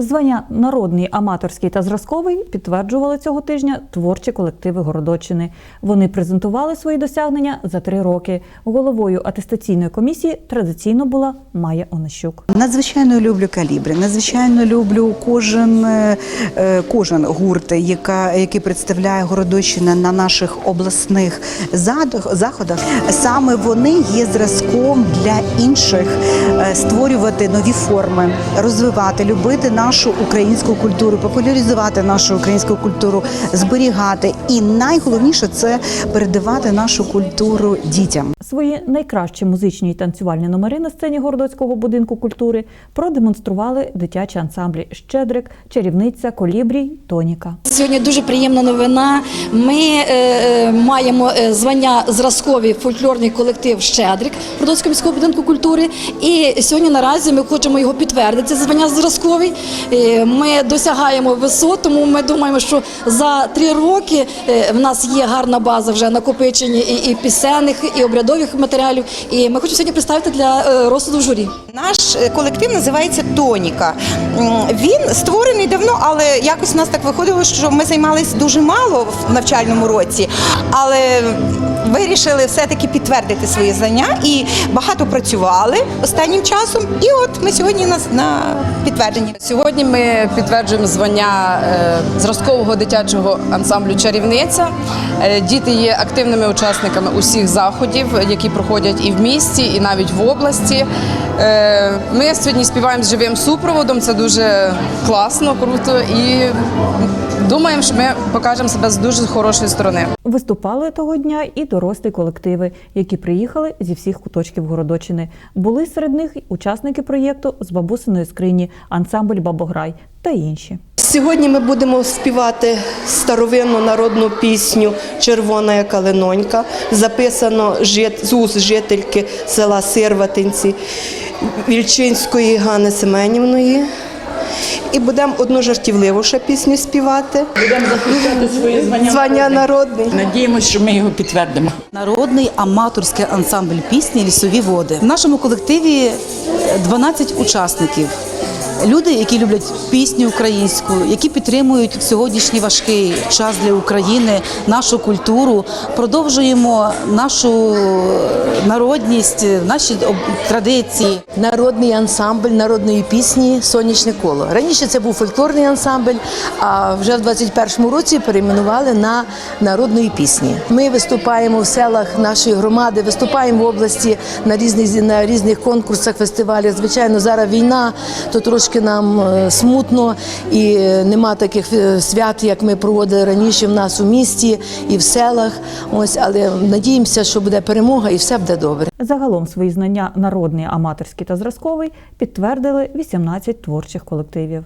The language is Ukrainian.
Звання народний, аматорський та зразковий підтверджували цього тижня творчі колективи Городоччини. Вони презентували свої досягнення за три роки. Головою атестаційної комісії традиційно була Майя Онищук. Надзвичайно люблю калібри. Надзвичайно люблю кожен, е, е, кожен гурт, яка, який представляє Городощина на наших обласних заходах. Саме вони є зразком для інших е, створювати нові форми, розвивати, любити нашу українську культуру, популяризувати нашу українську культуру, зберігати. І найголовніше це передавати нашу культуру дітям. Свої найкращі музичні і танцювальні номери на сцені Городоцького будинку культури продемонстрували дитячі ансамблі Щедрик, Чарівниця, Колібрій, Тоніка. Сьогодні дуже приємна новина. Ми е, е, маємо е, звання зразковий фольклорний колектив Щедрик Продовського міського будинку культури. І сьогодні наразі ми хочемо його підтвердити. Звання зразковий. Е, Ми досягаємо висот, тому ми думаємо, що за три роки в нас є гарна база вже накопичення і, і пісенних, і обрядових матеріалів. І ми хочемо сьогодні представити для е, розсуду в журі. Наш е, колектив називається Тоніка. Він створений давно, але якось у нас так виходило, що ми займалися дуже мало в навчальному році, але вирішили все-таки підтвердити свої знання і багато працювали останнім часом. І от ми сьогодні на, на підтвердженні. Сьогодні ми підтверджуємо звання е, зразкового дитячого ансамблю Чарівниця. Діти є активними учасниками усіх заходів, які проходять і в місті, і навіть в області. Е, Ми сьогодні співаємо з живим супроводом. Це дуже класно, круто і думаємо, що ми покажемо себе з дуже хорошої сторони. Виступали того дня і дорослі колективи, які приїхали зі всіх куточків Городочини. Були серед них учасники проєкту з бабусиної скрині, ансамбль Бабограй та інші. Сьогодні ми будемо співати старовинну народну пісню Червона калинонька, записано з уст жительки села Сирватинці Вільчинської Ганни Семенівної. І будемо одну жартівливу ще пісню співати. Будемо захищати свої звання. Звання народний. Надіємося, що ми його підтвердимо. Народний аматорський ансамбль пісні Лісові води. В нашому колективі е, 12 учасників. Люди, які люблять пісню українську, які підтримують сьогоднішній важкий час для України нашу культуру, продовжуємо нашу народність, наші традиції. Народний ансамбль народної пісні Сонячне коло. Раніше це був фольклорний ансамбль, а вже в 21-му році перейменували на народної пісні. Ми виступаємо в селах нашої громади, виступаємо в області на різних на різних конкурсах, фестивалях. Звичайно, зараз війна, то трошки нам е, смутно і нема таких е, свят, як ми проводили раніше в нас у місті і в селах. Ось, але надіємося, що буде перемога і все буде добре. Загалом свої знання народний, аматорський та зразковий підтвердили 18 творчих колективів.